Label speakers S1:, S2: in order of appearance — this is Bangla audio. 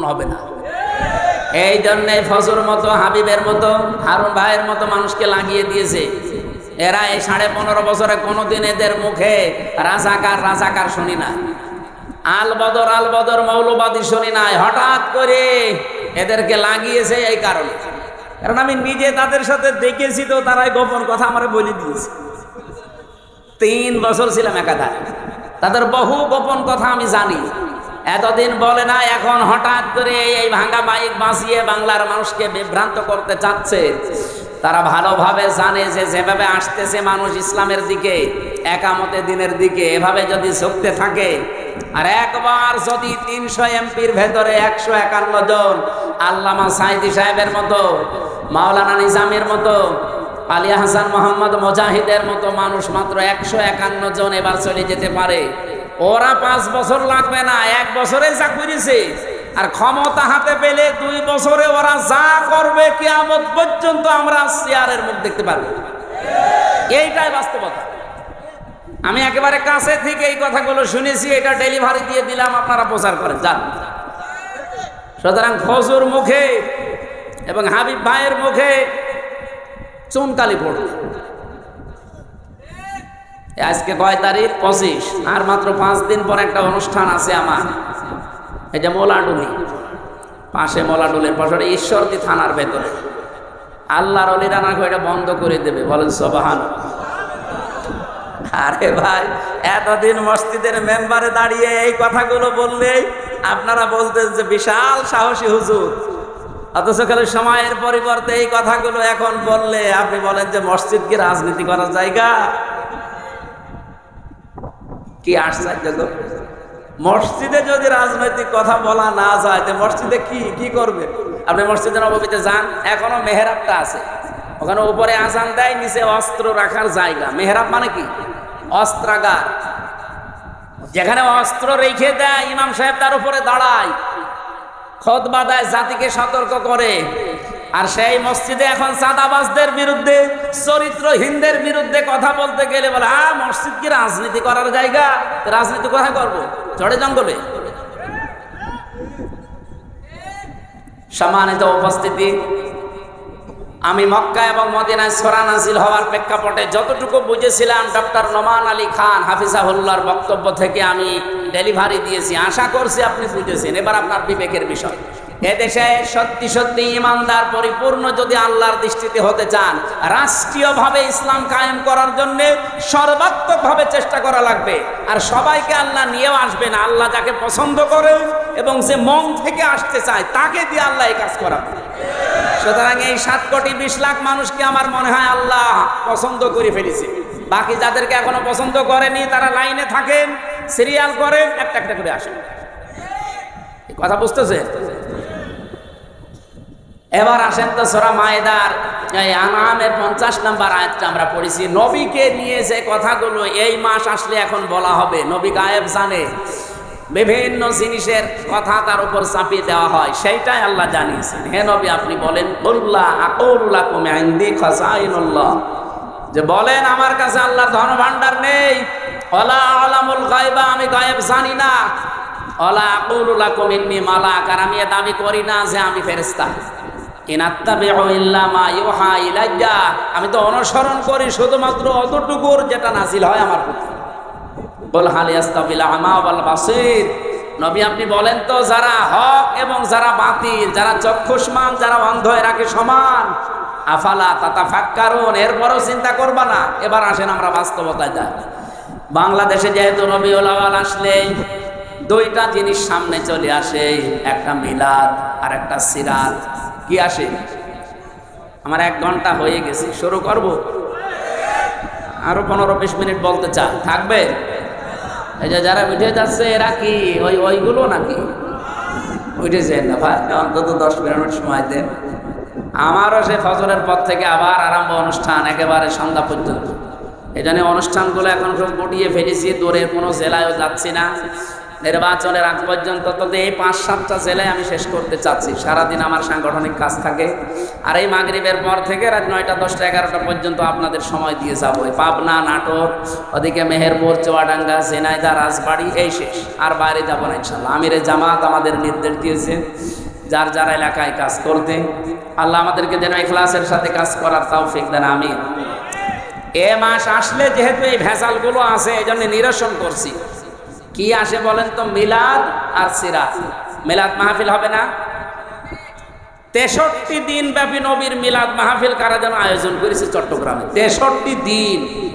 S1: পূরণ হবে না। এই জন্যে ফজর মতো, হাবিবের মতো, হারুন ভাইয়ের মতো মানুষকে লাগিয়ে দিয়েছে। এরা এই সাড়ে পনেরো বছরে কোনোদিন এদের মুখে রাজাকার রাজাকার শুনি না। আল বদর আল বদর মৌলবাদী শুনি নাই। হঠাৎ করে এদেরকে লাগিয়েছে এই কারণে। কারণ আমি নিজে তাদের সাথে দেখেছি তো, তারাই গোপন কথা আমার বলে দিয়েছে। তিন বছর ছিলাম একাধারে। তাদের বহু গোপন কথা আমি জানি। এতদিন বলে না, এখন হঠাৎ করে এই ভাঙ্গা বাইক বাঁচিয়ে বাংলার মানুষকে বিভ্রান্ত করতে চাচ্ছে। তারা ভালোভাবে জানে যে যেভাবে আসতেছে মানুষ ইসলামের দিকে, একামতে দিনের দিকে, এভাবে যদি ঝুঁকতে থাকে, আর একবার যদি তিনশো এমপির ভেতরে একশো একান্ন জন আল্লামা সাইদি সাহেবের মতো, মাওলানা নিজামের মতো, আলী হাসান মোহাম্মদ মুজাহিদের মতো মানুষ মাত্র একশো একান্ন জন এবার চলে যেতে পারে। ওরা পাঁচ বছর লাগবে না, এক বছরে যা করেছে। আর ক্ষমতা হাতে পেলে দুই বছরে ওরা যা করবে, কিয়ামত পর্যন্ত আমরা চেয়ারের মুখ দেখতে পারব এইটাই বাস্তবতা। আমি একেবারে কাছে থেকে এই কথাগুলো শুনেছি, এটা ডেলিভারি দিয়ে দিলাম, আপনারা প্রচার করেন, যান। সুতরাং ফজুর মুখে এবং হাবিব ভাইয়ের মুখে চুনকালি পড়ল আজকে কয় তারিখ? পঁচিশ। আর মাত্র পাঁচ দিন পর একটা অনুষ্ঠান আছে আমার। এই যে মোলাডুলি। পাশে মোলাডুলের পাশে ঈশ্বরদী থানার ভেতরে। আল্লাহর অলিরা না এটা বন্ধ করে দেবে। বলেন সবাহান। আরে ভাই, এতদিন মসজিদের মেম্বারে দাঁড়িয়ে এই কথাগুলো বললেই আপনারা বলতেন যে বিশাল সাহসী হুজুর। অথচ খালি সময়ের পরিবর্তে এই কথাগুলো এখন বললে আপনি বলেন যে মসজিদ কি রাজনীতি করার জায়গা? কি আশ্চর্য মসজিদে যদি রাজনৈতিক কথা বলা না যায়, তো মসজিদে কি কি করবে? আপনি মসজিদে নবমীতে যান, এখনও মেহরাবটা আছে। ওখানে উপরে আজান দেয়, নিচে অস্ত্র রাখার জায়গা। মেহরাব মানে কি? অস্ত্রাগার। যেখানে অস্ত্র রেখে দেয়, ইমাম সাহেব তার উপরে দাঁড়ায়। খোদবা দেয়, জাতিকে সতর্ক করে। আর সেই মসজিদে এখন চাঁদাবাজদের বিরুদ্ধে, চরিত্রহীনদের বিরুদ্ধে কথা বলতে গেলে বলে হ্যাঁ মসজিদ কি রাজনীতি করার জায়গা? রাজনীতি কোথায় করব? চড়ে জঙ্গলে। সম্মানিত উপস্থিতি, আমি মক্কা এবং মদিনায় সোরা নাজিল হওয়ার প্রেক্ষাপটে যতটুকু বুঝেছিলাম, ডক্টর নোমান আলী খান হাফিজাহুল্লার বক্তব্য থেকে আমি ডেলিভারি দিয়েছি। আশা করছি আপনি বুঝেছেন। এবার আপনার বিবেকের বিষয়। এদেশে সত্যি সত্যি ইমানদার পরিপূর্ণ যদি আল্লাহর দৃষ্টিতে হতে চান, রাষ্ট্রীয়ভাবে ইসলাম কায়েম করার জন্য সর্বাত্মকভাবে চেষ্টা করা লাগবে। আর সবাইকে আল্লাহ নিয়েও আসবেন আল্লাহ যাকে পছন্দ করে এবং যে মন থেকে আসতে চায়, তাকে দিয়ে আল্লাহ এই কাজ করাবে। সুতরাং এই সাত কোটি বিশ লাখ মানুষকে আমার মনে হয় আল্লাহ পছন্দ করে ফেলেছে। বাকি যাদেরকে এখনও পছন্দ করেনি, তারা লাইনে থাকেন, সিরিয়াল করেন, একটা একটা করে আসেন। কথা বুঝতেছে এবার আসেন তো সোরা মায়েদার। আনামের পঞ্চাশ নাম্বার আয়াতটা আমরা পড়েছি। নবীকে নিয়ে যে কথাগুলো এই মাস আসলে এখন বলা হবে, নবী গায়েব জানে। বিভিন্ন জিনিসের কথা তার উপর চাপিয়ে দেওয়া হয়, সেইটাই আল্লাহ জানিয়েছেন। হে নবী, আপনি বলেন উল্লাহ যে বলেন, আমার কাছে আল্লাহর ধন ভান্ডার নেই। অলা আলামুল গায়বা, আমি গায়েব জানি না। অলা আকৌলুল্লাহ কমিন্নি মালাক। আর আমি এ দাবি করি না যে আমি ফেরেস্তা আমি তো অনুসরণ করি শুধুমাত্র অতটুকুর যেটা নাসিল হয় আমার প্রতি নবী আপনি বলেন তো, যারা হক এবং যারা বাতিল, যারা চক্ষুষ্মান, যারা অন্ধ এরাকে সমান? আফালা তাতা ফাক্কারুন এরপরও চিন্তা করবা না। এবার আসেন আমরা বাস্তবতায় যাই। বাংলাদেশে যেহেতু রবিউল আওয়াল আসলে দুইটা জিনিস সামনে চলে আসে, একটা মিলাদ আর একটা সিরাত। কি আসে? আমার এক ঘণ্টা হয়ে গেছে। শুরু করব? আরও পনেরো বিশ মিনিট বলতে চা। থাকবে? এই যে যারা উঠে যাচ্ছে, এরা কি ওই ওইগুলো নাকি? উঠেছেন না, ভাই। অন্তত দশ মিনিট সময় দেন। আমারও সে ফজরের পর থেকে আবার আরম্ভ অনুষ্ঠান, একেবারে সন্ধ্যা পর্যন্ত। এই জন্য অনুষ্ঠানগুলো এখন সব গুটিয়ে ফেলেছি, দূরের কোনো জেলায়ও যাচ্ছি না। নির্বাচনের আগ পর্যন্ত তো এই পাঁচ সাতটা জেলায় আমি শেষ করতে চাচ্ছি। সারাদিন আমার সাংগঠনিক কাজ থাকে। আর এই মাগরিবের পর থেকে রাত নয়টা, দশটা, এগারোটা পর্যন্ত আপনাদের সময় দিয়ে যাব। পাবনা নাটক ওদিকে মেহেরপুর, চুয়াডাঙ্গা, ঝিনাইদা, রাজবাড়ি, এই শেষ। আর বাইরে যাব না ইনশাল্লাহ আমিরে জামাত আমাদের নির্দেশ দিয়েছে যার যার এলাকায় কাজ করতে। আল্লাহ আমাদেরকে যেন ইখলাসের সাথে কাজ করার তাও দেন আমি এ মাস আসলে যেহেতু এই ভেজালগুলো আছে এই জন্য নিরসন করছি। কি আসে বলেন তো, মিলাদ আর সিরাত। মিলাদ মাহফিল হবে না? তেষট্টি দিন ব্যাপী নবীর মিলাদ মাহফিল কারা যেন আয়োজন করেছে চট্টগ্রামে? তেষট্টি দিন।